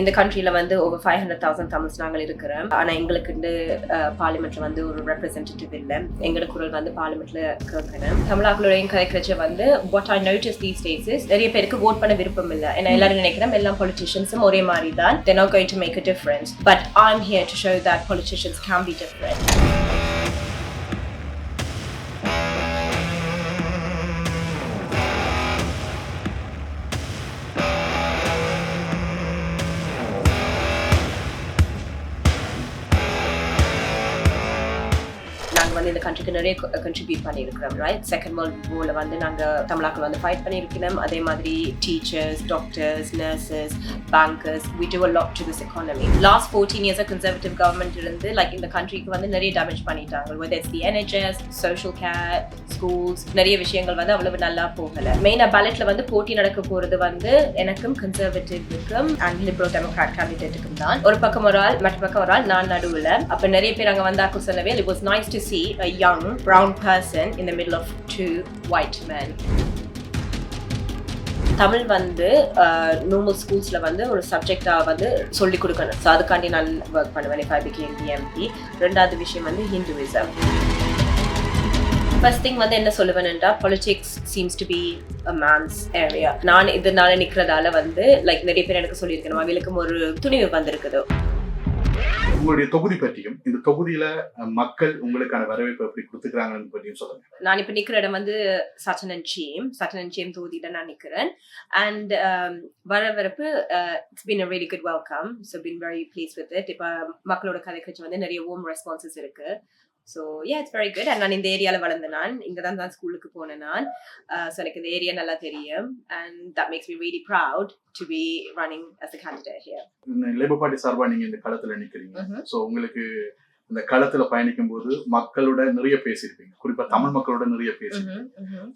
இந்த கண்ட்ரியில் வந்து over five hundred thousand Tamils நாங்கள் இருக்கிறோம் ஆனால் எங்களுக்கு வந்து வந்து ஒரு ரெப்ரசன்டேட்டிவ் இல்லை. எங்களோட குரல் வந்து பார்லிமெண்ட்ல கேட்கணும் தமிழாக்களோடையும் கதைக்கிறச்ச வந்து what I notice these days நிறைய பேருக்கு ஓட் பண்ண விருப்பம் இல்லை. ஏன்னா எல்லாரும் நினைக்கிறோம் எல்லா பொலிட்டிஷியன்ஸும் ஒரே மாதிரி தான் they're not going to make a difference. But I'm here to show that politicians can be different. நாங்கள் வந்து இந்த கண்ட்ரிக்கு நிறைய கண்ட்ரிபியூட் uh, பண்ணியிருக்கிறோம் ரைட் செகண்ட் வேர்ல்ட் போல வந்து நாங்கள் தமிழாக்கள் வந்து ஃபைட் பண்ணியிருக்கிறோம். அதே மாதிரி teachers doctors nurses bankers we do a lot to last fourteen years conservative government இருந்து லைக் இந்த கண்ட்ரிக்கு வந்து நிறைய டேமேஜ் பண்ணிட்டாங்க. Whether it's the NHS social care schools நிறைய விஷயங்கள் வந்து அவ்வளவு நல்லா போகல. மெயினாக பேலட்ல வந்து போட்டி நடக்க போறது வந்து எனக்கும் கன்சர்வேட்டிவ்க்கும் அண்ட் லிபரல் டெமோக்ராட் கேண்டிடேட்டுக்கும் தான். ஒரு பக்கம் ஒரு ஆள் மற்ற பக்கம் ஒரு ஆள் நான் நடுவில். அப்போ நிறைய பேர் அங்க வந்தாக்கும் it was nice to see see a young brown person in the middle of two white men. Tamil வந்து uh, நார்மல் ஸ்கூல்ஸில் வந்து ஒரு சப்ஜெக்டாக வந்து சொல்லிக் கொடுக்கணும். ஸோ அதுக்காண்டி நான் ஒர்க் பண்ணுவேன் if I became the ரெண்டாவது விஷயம் வந்து ஹிந்துவிசம் ஃபர்ஸ்ட் திங் வந்து என்ன சொல்லுவேன்டா politics seems to be a man's area நான் இதனால நிற்கிறதால வந்து லைக் நிறைய பேர் எனக்கு சொல்லியிருக்கணும். அவங்களுக்கும் ஒரு துணிவு வந்திருக்குது. உங்களுடைய தொகுதி பற்றியும் இந்த தொகுதியில மக்கள் உங்களுக்கான வரவேற்பு எப்படி கொடுத்துக்கிறாங்கன்னு பற்றியும் சொல்லுங்க. நான் இப்போ நிக்கிற இடம் வந்து சட்டனன் சீம் சட்டனன் சீம் தொகுதியில் நான் நிக்கிறேன். அண்ட் um, வரவேற்பு it's been a very good welcome so been very pleased with it இப்போ மக்களோட கதைக்கு வந்து நிறைய ஓம் ரெஸ்பான்சஸ் இருக்கு. So yeah it's very good and நான் இந்த ஏரியாவில் வளர்ந்த நான் இங்கே தான் தான் ஸ்கூலுக்கு போனேன் நான். ஸோ எனக்கு இந்த ஏரியா நல்லா தெரியும். And that makes me very proud to be running as a candidate here Labour party சார்பா நீங்க இந்த களத்துல நிக்கிறீங்க. சோ உங்களுக்கு இந்த களத்துல பயணிக்கும் போது மக்களோட நிறைய பேசியிருப்பீங்க. குறிப்பா தமிழ் மக்களோட நிறைய பேசியிருப்பீங்க.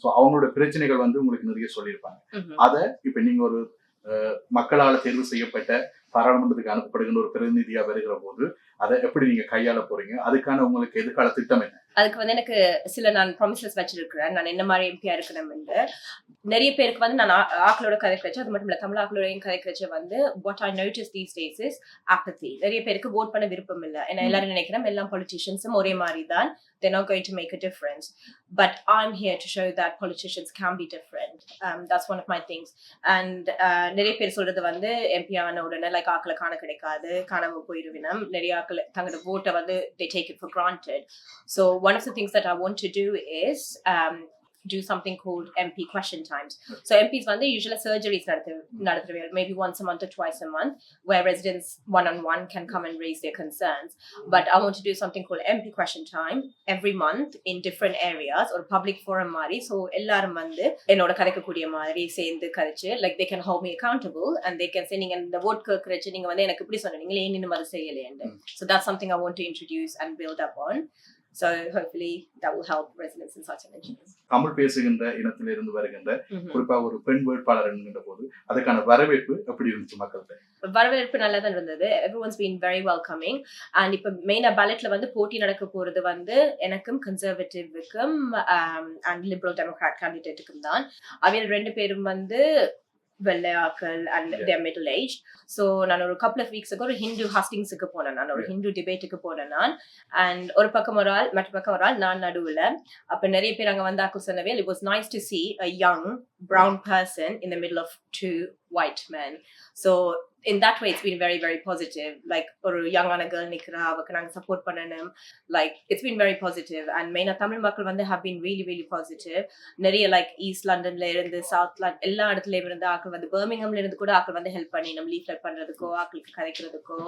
சோ அவங்களோட பிரச்சனைகள் வந்து உங்களுக்கு நிறைய சொல்லியிருப்பாங்க. அத இப்ப நீங்க ஒரு அஹ், மக்களால தேர்வு செய்யப்பட்ட பாராளுமன்றத்துக்கு அனுப்பப்படுகின்ற ஒரு பிரதிநிதியா வருகிற போது அதை எப்படி நீங்க கையாள போறீங்க? அதுக்கான உங்களுக்கு எதிர்கால திட்டம் என்ன? அதுக்கு வந்து எனக்கு சில நான் ப்ராமிசஸ் வச்சிருக்கிறேன். நான் என்ன மாதிரி எம்பியா இருக்கணும்னு. நிறைய பேருக்கு வந்து நான் ஆக்களோட கதை கிடைச்சு அது மட்டும் இல்ல தமிழ் ஆக்களோடையும் கதை கிடைச்ச வந்து what I notice these days is apathy. நிறைய பேருக்கு ஓட் பண்ண விருப்பம் இல்லை. ஏன்னா எல்லாரும் நினைக்கிறோம் எல்லா பொலிட்டிஷியன்ஸும் ஒரே மாதிரி தான் they're not going to make a difference. But i'm here to show that politicians can be different. Um, that's one of my things. And uh, நிறைய பேர் சொல்றது வந்து எம்பி ஆன உடனே லைக் ஆக்களை காண கிடைக்காது காணாம போயிருவினம் நிறைய ஆக்கள் தங்களோட vote வந்து they take it for granted. So one of the things that I want to do is um, do something called MP question times. So MPs வந்து usually surgeries நடத்து நடத்துறவைகள் maybe once a month or twice a month where residents one on one can come and raise their concerns. But I want to do something called MP question time every month in different areas or public forum மாதிரி so எல்லாரும் வந்து என்னோட கதைக்கக்கூடிய மாதிரி சேர்ந்து கதைச்சு like they can hold me accountable and they can say நீங்க இந்த vote கேட்கறச்சு நீங்க வந்து எனக்கு இப்படி சொன்னீங்க ஏன் இன்னும் அதை செய்யலையேன்னு Mm. so that's something I want to introduce and build up on. So hopefully that will help residents in such an initiative. Tamil பேசுகின்ற இனத்திலிருந்து வருகின்ற குறிப்பா ஒரு பெண் வேட்பாளர் என்கின்ற போது அதுக்கான வரவேற்பு எப்படி இருந்துச்சு மக்கள்கிட்ட? வரவேற்பு நல்லா தான் இருந்தது everyone's been very welcoming and இப்போ மெயினாக பேலட்ல வந்து போட்டி நடக்க போறது வந்து எனக்கும் கன்சர்வேட்டிவ்க்கும் அண்ட் லிபரல் டெமோக்ராட் கேண்டிடேட்டுக்கும் தான் அவையில் ரெண்டு பேரும் வந்து வெள்ளையாக்கள் and Yeah. There middle age so நான் ஒரு கப்பல் ஆஃப் வீக்ஸுக்கு ஒரு ஹிந்து ஹாஸ்டிங்ஸுக்கு போனேன். நான் ஒரு Yeah. ஹிந்து டிபேட்டுக்கு போனேன் நான். அண்ட் ஒரு பக்கம் ஒரு ஆள் மற்ற பக்கம் ஒரு ஆள் நான் நடுவில். அப்போ நிறைய பேர் அங்கே வந்தாக்கும் சொன்னவே it was nice to see a young brown person in the middle of two white men. So in that way it's been very very positive. Like ஒரு யங்கான கேர்ள் நிக்கிறா அவக்கு நாங்க சப்போர்ட் பண்ணணும் like it's been very positive. And மெயினா தமிழ் மக்கள் வந்து have been really really positive. நிறைய like east லண்டன்ல இருந்து சவுத் லண்டன் எல்லா இடத்துலயும் இருந்து ஆக்கள் வந்து பர்மிங்hamல இருந்து கூட ஆக்கள் வந்து ஹெல்ப் பண்ணி நம்ம லீஃப்லெட் பண்றதுக்கோ ஆக்களுக்கு கதைக்கிறதுக்கோ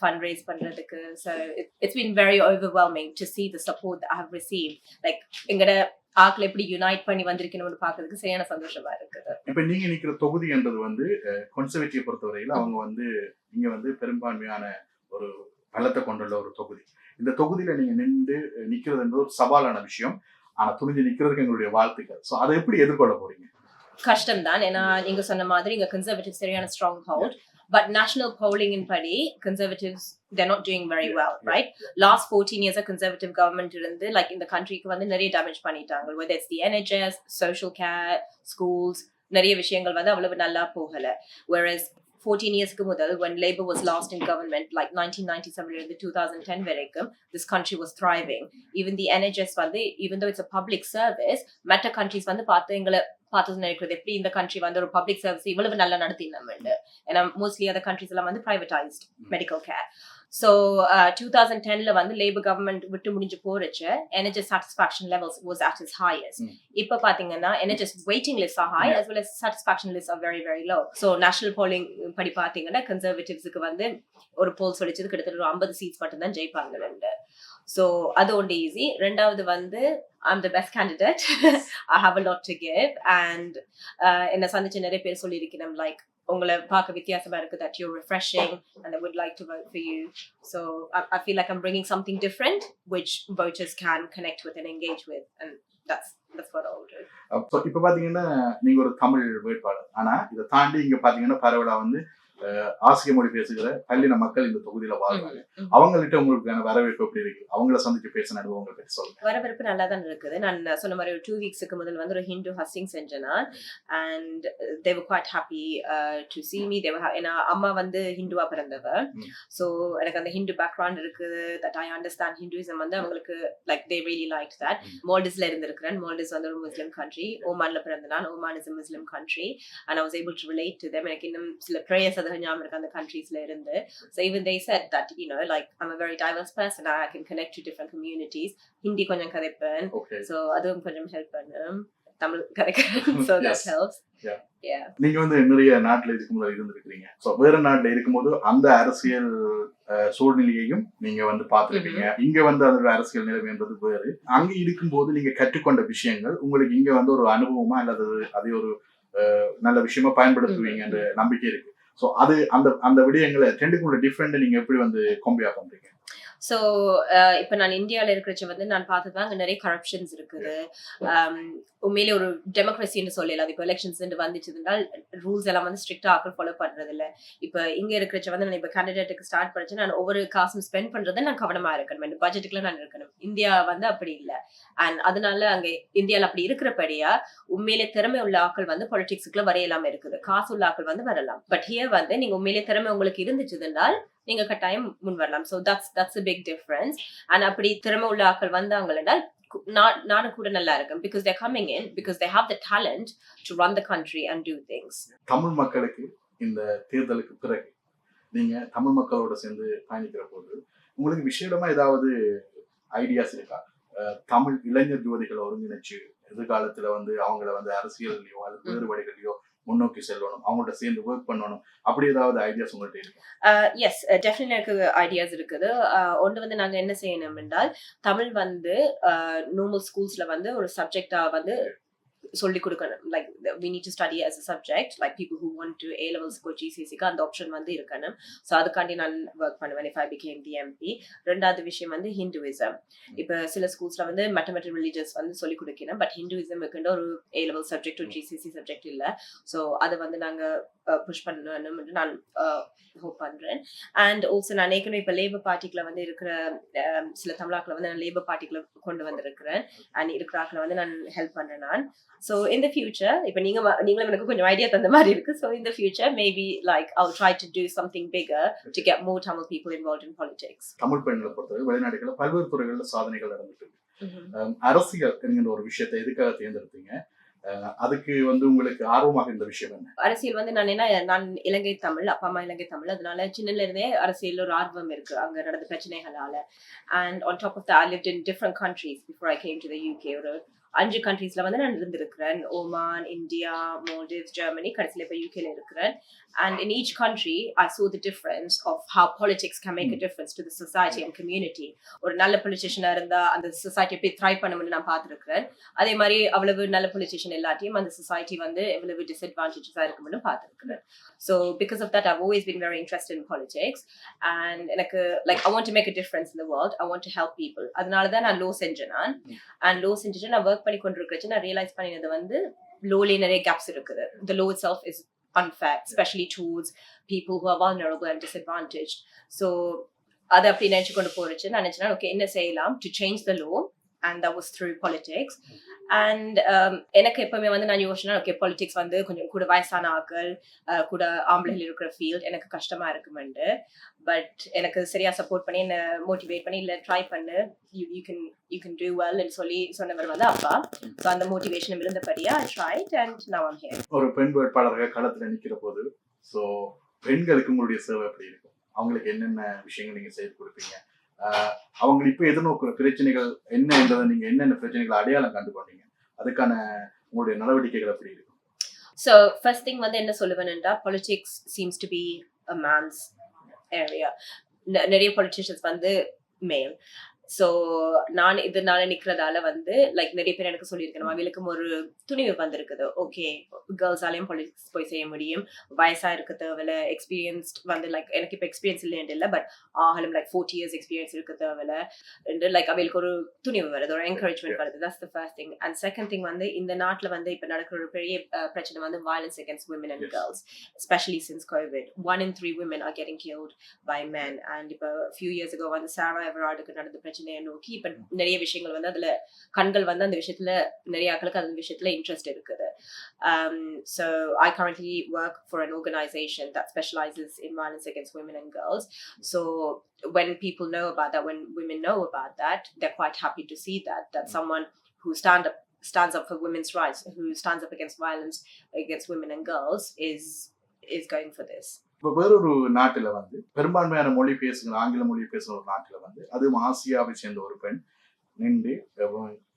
ஃபண்ட் ரைஸ் பண்றதுக்கு so it's been very overwhelming to see the support that I have received. Like எங்கட ஆக்கள் எப்படி யுனைட் பண்ணி வந்திருக்கணும்னு பார்க்கறதுக்கு சரியான சந்தோஷமா இருக்குது. இப்ப நீங்க நிக்கிற தொகுதி என்றது வந்து கொன்சர்வேட்டிவ் பொறுத்தவரையில அவங்க வந்து இங்க வந்து பெரும்பான்மையான ஒரு பலத்தை கொண்டுள்ள ஒரு தொகுதி. இந்த தொகுதியில நீங்க நின்று நிக்கிறது என்பது ஒரு சவாலான விஷயம். ஆனா துணிஞ்சு நிக்கிறதுக்கு எங்களுடைய வாழ்த்துக்கள். சோ அதை எப்படி எதிர்கொள்ள போறீங்க? கஷ்டம் தான் ஏன்னா நீங்க சொன்ன மாதிரி இங்க கன்சர்வேட்டிவ் சரியான strong hold but national polling படி conservatives they're not doing very Yeah, well yeah. right last 14 years a conservative government like இந்த கண்ட்ரிக்கு வந்து நிறைய டேமேஜ் பண்ணிட்டாங்க whether it's the NHS social care schools நிறைய விஷயங்கள் வந்து அவ்வளவு நல்லா போகல whereas 14 இயர்ஸ்க்கு முதல் when labor was last in government like 1997 இருந்து 2010 வரைக்கும் this country was thriving even the NHS வந்து even though it's a public service மற்ற countries வந்து பார்த்து எங்களை பார்த்து நினைக்கிறது. எப்படி இந்த country வந்து ஒரு public service இவ்வளவு நல்லா நடத்தினோம்னு ஏன்னா மோஸ்ட்லி அதர் கண்ட்ரீஸ் எல்லாம் வந்து privatized medical care. So two thousand டென்ல வந்து லேபர் கவர்மெண்ட் விட்டு முடிஞ்சு போறச்சு satisfaction levels was at its highest. Mm. இப்போ பாத்தீங்கன்னா NHS waiting lists are high Yeah. as well as satisfaction lists are very very low. So national polling படி பாத்தீங்கன்னா கன்சர்வேட்டிவ்ஸுக்கு வந்து ஒரு போல் சொல்லிச்சது கிட்டத்தட்ட ஒரு ஐம்பது சீட்ஸ் மட்டும் தான் ஜெயிப்பாங்க ஸோ அது ஒன்று ஈஸி ரெண்டாவது வந்து I'm the best candidate I have a lot to give and என்னை சந்திச்சு நிறைய பேர் சொல்லியிருக்கிறேன் லைக் உங்களை பார்க்க வித்தியாசமா இருக்கு that you refreshing and I would like to work for you so I feel like I'm bringing something different which voters can connect with and engage with and இப்போ பாத்தீங்கன்னா நீங்க ஒரு தமிழ் வேட்பாளர் ஆனா இதை தாண்டி இங்க பாத்தீங்கன்னா பரவலா வந்து ஆசிய மொழி பேசுகிற பல்லின மக்கள் இந்த தொகுதியில வாழ்றாங்க ம். அவங்கள்ட்ட உங்களுக்கான வரவேற்பு எப்படி இருக்கு? அவங்கள சந்திச்சு பேசின அனுபவங்களை பற்றி சொல்லுங்க. வரவேற்பு நல்லா தான் இருக்குது. நான் சொன்ன மாதிரி ஒரு டூ வீக்ஸுக்கு முதல் வந்து ஒரு ஹிந்து ஹஸ்டிங் செஞ்சேன் நான் and they were quite happy to see me. They were ஏன்னா அம்மா வந்து ஹிந்துவா பிறந்தவ. ம். ஸோ எனக்கு அந்த ஹிந்து பேக்ரவுண்ட் இருக்குது தட் ஐ அண்டர்ஸ்டாண்ட் ஹிந்துவிசம் வந்து அவங்களுக்கு like they really like that ம். மால்டிஸ்ல இருந்திருக்கிறேன். மால்டிஸ் வந்து ஒரு முஸ்லிம் கண்ட்ரி ஓமான்ல பிறந்த நான் Oman is Muslim country and I was able to relate to them. எனக்கு இன்னும் சில ப்ரேயர்ஸ் அது ஞாபகம் இருக்கு அந்த கண்ட்ரீஸ்ல இருந்து so even they said that you know like I'm a very diverse person I can connect to different communities Hindi கொஞ்சம் கதைப்பேன் ஸோ அதுவும் கொஞ்சம் ஹெல்ப் பண்ணும் தமிழ் கதைக்கிறேன் so. That helps Yeah. Yeah. நீங்க வந்து நிறைய நாட்டுல இதுக்கு முதல்ல இருந்திருக்கிறீங்க. ஸோ வேற நாட்டுல இருக்கும்போது அந்த அரசியல் சூழ்நிலையையும் நீங்க வந்து பார்த்திருப்பீங்க. இங்க வந்து அதோட அரசியல் நிலைமைன்றது வேறு. அங்க இருக்கும்போது நீங்க கற்றுக்கொண்ட விஷயங்கள் உங்களுக்கு இங்க வந்து ஒரு அனுபவமா அல்லது அதை ஒரு நல்ல விஷயமா பயன்படுத்துவீங்கன்ற நம்பிக்கை இருக்கு. ஸோ அது அந்த அந்த விடயங்களை ரெண்டுக்குள்ள டிஃப்ரெண்ட் நீங்க எப்படி வந்து கொம்பியா பண்றீங்க? ஸோ uh, இப்போ நான் இந்தியாவில் இருக்கிறச்ச வந்து நான் பார்த்தது அங்கே நிறைய கரப்ஷன்ஸ் இருக்குது. Um, உண்மையிலே ஒரு டெமோக்ரஸின்னு சொல்லலாம். இப்போ எலெக்ஷன்ஸ் வந்துச்சுதுனால் ரூல்ஸ் எல்லாம் வந்து ஸ்ட்ரிக்டாக ஆக்கள் ஃபாலோ பண்ணுறது இல்லை இப்போ இங்கே இருக்கிறச்ச வந்து நான் இப்போ கேண்டிடேட்டுக்கு ஸ்டார்ட் பண்ணிச்சு நான் ஒவ்வொரு காசும் ஸ்பெண்ட் பண்ணுறதை நான் கவனமாக இருக்கணும். இந்த பட்ஜெட்டுக்குள்ள நான் இருக்கணும். இந்தியா வந்து அப்படி இல்லை. அண்ட் அதனால அங்கே இந்தியாவில் அப்படி இருக்கிறபடியா உண்மையிலே திறமை உள்ள ஆக்கள் வந்து பொலிட்டிக்ஸுக்குள்ள வரையலாம இருக்குது. காசு உள்ள ஆட்கள் வந்து வரலாம். பட் ஹியர் வந்து நீங்க உண்மையிலே திறமை உங்களுக்கு இருந்துச்சுதுனால் நீங்க கட்டாயம் முன் வரலாம். So that's that's a big difference and அப்படி திறமை உள்ள ஆக்கள் வந்தாங்க கு- நாடு கூட நல்லா இருக்கும். Because they coming in because they have the talent to run the country and do things Tamil மக்களுக்கு இந்த தேர்தலுக்கு பிறகு நீங்க தமிழ் மக்களோட சேர்ந்து பயணிக்கிற போது உங்களுக்கு விஷயமா ஏதாவது ஐடியாஸ் இருக்கா? அஹ் தமிழ் இளைஞர் ஜோதிகளை ஒருங்கிணைச்சு எதிர்காலத்துல வந்து அவங்கள வந்து அரசியல்லையோ அல்லது வேறு வழிகளையோ முன்னோக்கி செல்லணும் அவங்கள்ட்ட சேர்ந்து ஒர்க் பண்ணணும். அப்படி ஏதாவது ஐடியாஸ் உங்கள்ட்ட இருக்கு? எஸ் டெஃபினெட் எனக்கு ஐடியாஸ் இருக்குது. ஒன்று வந்து நாங்கள் என்ன செய்யணும் என்றால் தமிழ் வந்து நார்மல் ஸ்கூல்ஸ்ல வந்து ஒரு சப்ஜெக்டா வந்து சொல்லி கொடுக்கணும். Like we need to study as a subject like people who want to A levels ஜிசிசிக்கு அந்த ஆப்ஷன் வந்து இருக்கணும். ஸோ அதுக்காண்டி நான் ஒர்க் பண்ணுவேன். If I become the MP ரெண்டாவது விஷயம் வந்து ஹிந்துவிசம் இப்போ சில ஸ்கூல்ஸ்ல வந்து மேத்தமெட்டிக் ரிலீஜியஸ் வந்து சொல்லி கொடுக்கணும். பட் ஹிந்துவிசம் இருக்குன்ற ஒரு ஏ லெவல் சப்ஜெக்ட் ஒரு ஜிசிசி சப்ஜெக்ட் இல்லை. ஸோ அதை வந்து நாங்கள் புஷ் uh, பண்ணணும் நான் uh, ஹோப் பண்றேன். அண்ட் ஆல்சோ நான் ஏற்கனவே இப்போ லேபர் பார்ட்டிக்குல வந்து இருக்கிற um, சில தமிழாக்களை வந்து நான் லேபர் பார்ட்டிக்குள்ள கொண்டு வந்திருக்கிறேன். அண்ட் இருக்கிறாக்களை வந்து நான் ஹெல்ப் பண்றேன் நான். ஸோ இந்த ஃபியூச்சர் இப்போ நீங்க ம- நீங்களும் எனக்கு கொஞ்சம் ஐடியா தந்த மாதிரி இருக்கு. ஸோ இந்த future maybe like I try to do something bigger to get more Tamil people involve in politics Tamil பெண்களை பொறுத்தவரை வெளிநாடுகளில் பல்வேறு துறைகளில் சாதனைகள் நடந்துட்டு இருக்கு அஹ் அரசியல் என்கிற ஒரு விஷயத்தை எதுக்காக தேர்ந்தெடுத்தீங்க? அஹ் அதுக்கு வந்து உங்களுக்கு ஆர்வமாக இருந்த விஷயம் என்ன? அரசியல் வந்து நான் என்ன நான் இலங்கை தமிழ் அப்பா அம்மா இலங்கை தமிழ். அதனால சின்னல இருந்தே அரசியல் ஒரு ஆர்வம் இருக்கு. அங்க நடந்த பிரச்சனைகளால. And on top of the I lived in different countries before I came to the UK ஒரு அஞ்சு கண்ட்ரீஸ்ல வந்து நான் இருந்திருக்கிறேன். ஓமான் இந்தியா மோல்டிவ்ஸ் ஜெர்மனி கடைசியில் இப்போ யூகேல இருக்கிறேன். And in each country I saw the difference of how politics can make a difference to the society and community ஒரு நல்ல பொலிட்டிஷியனாக இருந்தா அந்த சொசைட்டி எப்படி த்ரைவ் பண்ணணும்னு நான் பார்த்துருக்கிறேன். அதே மாதிரி அவ்வளவு நல்ல பொலிட்டிஷியன் எல்லாத்தையும் அந்த சொசைட்டி வந்து எவ்வளவு டிஸ்அட்வான்டேஜஸாக இருக்கும்னு பார்த்துருக்கிறேன். So because of that I've always been very interested in politics. And எனக்கு like I want to make a difference in the world I want to help people அதனால தான் நான் லோ செஞ்சேன் நான். அண்ட் லோ செஞ்சுட்டு நான் ஒர்க் பண்ணி கொண்டு இருக்கிறச்சு நான் ரியலைஸ் பண்ணினது வந்து லோலே நிறைய கேப்ஸ் இருக்குது. The law itself is unfair especially towards people who are vulnerable and disadvantaged so அதை அப்படி நினைச்சு கொண்டு போறச்சு நான் நினைச்சேன் ஓகே என்ன செய்யலாம் to change the low and that was through politics and um, எனக்கு எப்பவுமே வந்து நான் யோசனை ஓகே பாலிடிக்ஸ் வந்து கொஞ்சம் கூட வயசான ஆட்கள் கூட ஆம்பளைகள் இருக்கிற ஃபீல்ட் எனக்கு கஷ்டமா இருக்குமெண்டு. பட் எனக்கு சரியா சப்போர்ட் பண்ணி என்ன மோட்டிவேட் பண்ணி இல்லை ட்ரை பண்ணு. You you can you can do well சொல்லி சொன்னவர் வந்து அப்பா. ஸோ அந்த மோட்டிவேஷன் இருந்தபடியா ஐ ட்ரைட் அண்ட் நான் ஐம் ஹியர் ஒரு பெண் வேட்பாளர்கள் களத்தில் நிற்கிற போது ஸோ பெண்களுக்கு உங்களுடைய சேவை எப்படி இருக்கும்? அவங்களுக்கு என்னென்ன விஷயங்கள் நீங்கள் செய்து கொடுப்பீங்க? அவங்க இப்ப எதிர்நோக்குற பிரச்சனைகள் என்ன என்றதை நீங்க என்னென்ன பிரச்சனைகளை அடையாளம் கண்டு கொண்டீங்க அதுக்கான உங்களுடைய நடவடிக்கைகள் எப்படி இருக்கும் ஸோ ஃபர்ஸ்ட் திங் வந்து என்ன சொல்லுவேன் என்றால் politics seems to be a man's area நிறைய பொலிட்டிஷியன்ஸ் வந்து மேல் ஸோ நான் இதனால நிக்கிறதால வந்து லைக் நிறைய பேர் எனக்கு சொல்லியிருக்கணும் அவளுக்கும் ஒரு துணிவு வந்திருக்குது ஓகே கேர்ள்ஸாலையும் பொலிட்டிக்ஸ் போய் செய்ய முடியும் வயசா இருக்க தேவையில்ல எக்ஸ்பீரியன்ஸ்ட் வந்து லைக் எனக்கு இப்போ எக்ஸ்பீரியன்ஸ் இல்லைன்னு இல்லை பட் ஆகலும் லைக் ஃபோர்ட்டி இயர்ஸ் எக்ஸ்பீரியன்ஸ் இருக்க தேவையில்ல லைக் அவளுக்கு ஒரு துணிவு வருது ஒரு என்கரேஜ்மெண்ட் வருது that's the first thing and second thing வந்து இந்த நாட்டில் வந்து இப்போ நடக்கிற ஒரு பெரிய பிரச்சனை வந்து against women and Yes. girls especially since COVID. One in three women are getting killed by men. And இப்போ years ago வந்து சாரா எவரார்டுக்கு நடந்த பிரச்சனையை நோக்கி இப்போ நிறைய விஷயங்கள் வந்து அதுல கண்கள் வந்து அந்த விஷயத்துல நிறைய ஆட்களுக்கு அந்த விஷயத்துல இன்ட்ரெஸ்ட் இருக்குது um, so I currently work for an organization that specializes in violence against women and girls. So when people know about that, when women know about that, they're quite happy to see that that someone who stand up stands up for women's rights, who stands up against violence against women and girls, is is going for this. இப்போ வேறொரு நாட்டில் வந்து பெரும்பான்மையான மொழி பேசுகிற ஆங்கில மொழி பேசுகிற ஒரு நாட்டில் வந்து அதுவும் ஆசியாவை சேர்ந்த ஒரு பெண் நின்று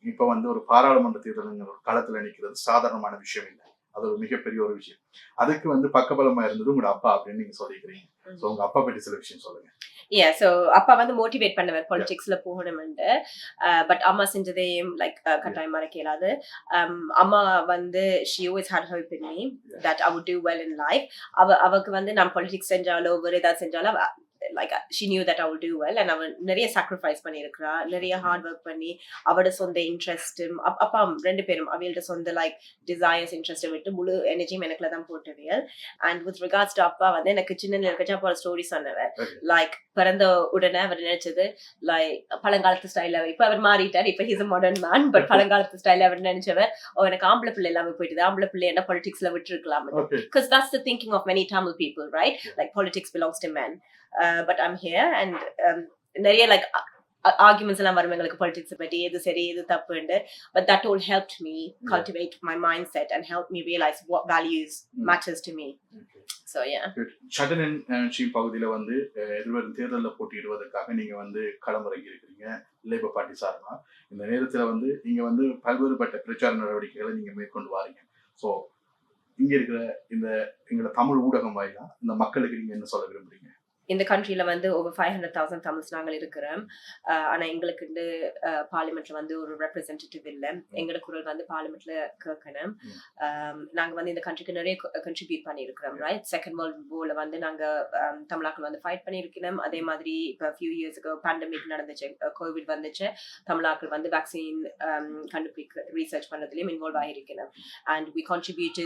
இப்போ வந்து ஒரு பாராளுமன்ற தேர்தலுங்கிற ஒரு களத்தில் நிற்கிறது சாதாரணமான விஷயம் இல்லை. அது ஒரு மிகப்பெரிய ஒரு விஷயம். அதுக்கு வந்து பக்கபலமாக இருந்தது உங்களோட அப்பா அப்படின்னு நீங்கள் சொல்லிக்கிறீங்க. ஸோ உங்க அப்பா பற்றி சில விஷயம் சொல்லுங்க. Yeah, so அப்பா வந்து மோட்டிவேட் பண்ணுவார் பொலிட்டிக்ஸ்ல போகணும்னு பட் அம்மா செஞ்சதையும் லைக் கட்டாயம் மறக்க இயலாது Um, அம்மா வந்து she had hope in me that I would do well in life. அவ அவக்கு வந்து நான் பொலிட்டிக்ஸ் செஞ்சாலோ வேறு ஏதாவது செஞ்சாலோ like she knew that I will do well and அவ நிறைய சாக்ரிஃபைஸ் பண்ணியிருக்கிறா. நிறைய ஹார்ட் ஒர்க் பண்ணி அவட சொந்த இன்ட்ரெஸ்ட்டும் அப்பா ரெண்டு பேரும் அவையோட சொந்த லைக் டிசைர்ஸ் இன்ட்ரெஸ்ட்டை விட்டு முழு எனர்ஜியும் எனக்குல தான் போட்டுவியல் அண்ட் வித் ரிகார்ட்ஸ் டு அப்பா வந்து எனக்கு சின்ன இருக்கச்சா அப்பா ஸ்டோரி சொன்னவர். லைக் பிறந்த உடனே அவர் நினைச்சது லைக் பழங்காலத்து ஸ்டைல இப்ப அவர் மாறிட்டார். இப்ப ஹீஸ் மாடர்ன் மேன் பட் பழங்காலத்து ஸ்டைல அவர் நினைச்சவர் ஓ எனக்கு ஆம்பளை பிள்ளை எல்லாமே போயிட்டு ஆம்பளை பிள்ளை என்ன பொலிட்டிக்ஸ்ல விட்டுருக்கலாம் okay because that's the thinking of many Tamil people, right? Yeah. Like politics belongs Uh, I'm here and um, நிறைய like ஆர்குமெண்ட்ஸ் எல்லாம் வரும் எங்களுக்கு பொலிட்டிக்ஸ் பற்றி எது சரி எது தப்புண்டு but that helped me cultivate my mindset and help me realize what values Mm. matters to me. So yeah. ஷட்டனின் பகுதியில வந்து எதிர்வரும் தேர்தலில் போட்டியிடுவதற்காக நீங்க வந்து களமிறங்கி இருக்கிறீங்க லேபர் பார்ட்டி சார்பா. இந்த நேரத்துல வந்து நீங்க வந்து பல்வேறுபட்ட பிரச்சார நடவடிக்கைகளை நீங்க மேற்கொண்டு வாரீங்க. ஸோ இங்க இருக்கிற இந்த எங்களோட தமிழ் ஊடகம் வாயிலா இந்த மக்களுக்கு நீங்க என்ன சொல்ல விரும்புறீங்க? இந்த கண்ட்ரில வந்து over five hundred thousand Tamils நாங்கள் இருக்கிறோம். அஹ் ஆனா எங்களுக்கு வந்து பார்லிமெண்ட்ல வந்து ஒரு ரெப்ரசன்டேட்டிவ் இல்லை. எங்களோட குரல் வந்து பார்லிமெண்ட்ல கேட்கணும். ம். Um, நாங்க வந்து இந்த கண்ட்ரிக்கு நிறைய கண்ட்ரிபியூட் பண்ணியிருக்கிறோம் ரைட் செகண்ட் வேர்ல்ட் போர்ல வந்து நாங்க um, தமிழாக்கள் வந்து ஃபைட் பண்ணியிருக்கிறோம். அதே மாதிரி இப்போ ஃபியூ இயர்ஸ்க்கு பேண்டமிக் நடந்துச்சு கோவிட் வந்துச்சு. தமிழாக்கள் வந்து வேக்சின் கண்டுபிடிக்க ரீசர்ச் பண்ணதுலயும் involve ஆகியிருக்கிறோம். And we contribute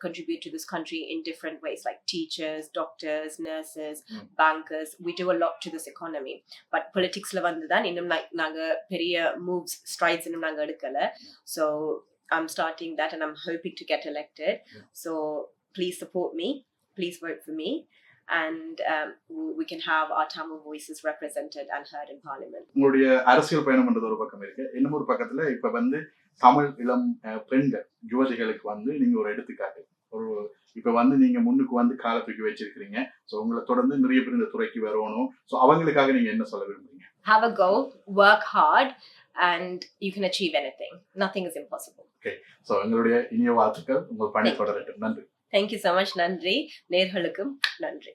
contribute to this country in different ways like teachers doctors nurses Mm. bankers we do a lot to this economy but politics ல வந்து தான் இன்னும் நா- நாங்க பெரிய moves strides இன்னும் நாங்க எடுக்கல so i'm starting that and i'm hoping to get elected Yeah. so please support me please vote for me and um, we- can have our Tamil voices represented and heard in parliament உங்களுடைய அரசியல் பயணம்ன்றது ஒரு பக்கம் இருக்கு இன்னும் ஒரு பக்கத்துல இப்ப வந்து தமிழ் இளம் பெண்கள் யுவதிகளுக்கு வந்து நீங்க ஒரு எடுத்துக்காட்டு ஒரு இப்ப வந்து நீங்க முன்னுக்கு வந்து காலை தூக்கி வச்சிருக்கிறீங்க. ஸோ உங்களை தொடர்ந்து நிறைய பேர் இந்த துறைக்கு வரணும். ஸோ அவங்களுக்காக நீங்க என்ன சொல்ல விரும்புறீங்க? Have a goal work hard and you can achieve anything. Nothing is impossible. So எங்களுடைய இனிய வாழ்த்துக்கள். உங்கள் பணி தொடரட்டும். நன்றி. You so much, Nandri. நேர்களுக்கும் நன்றி.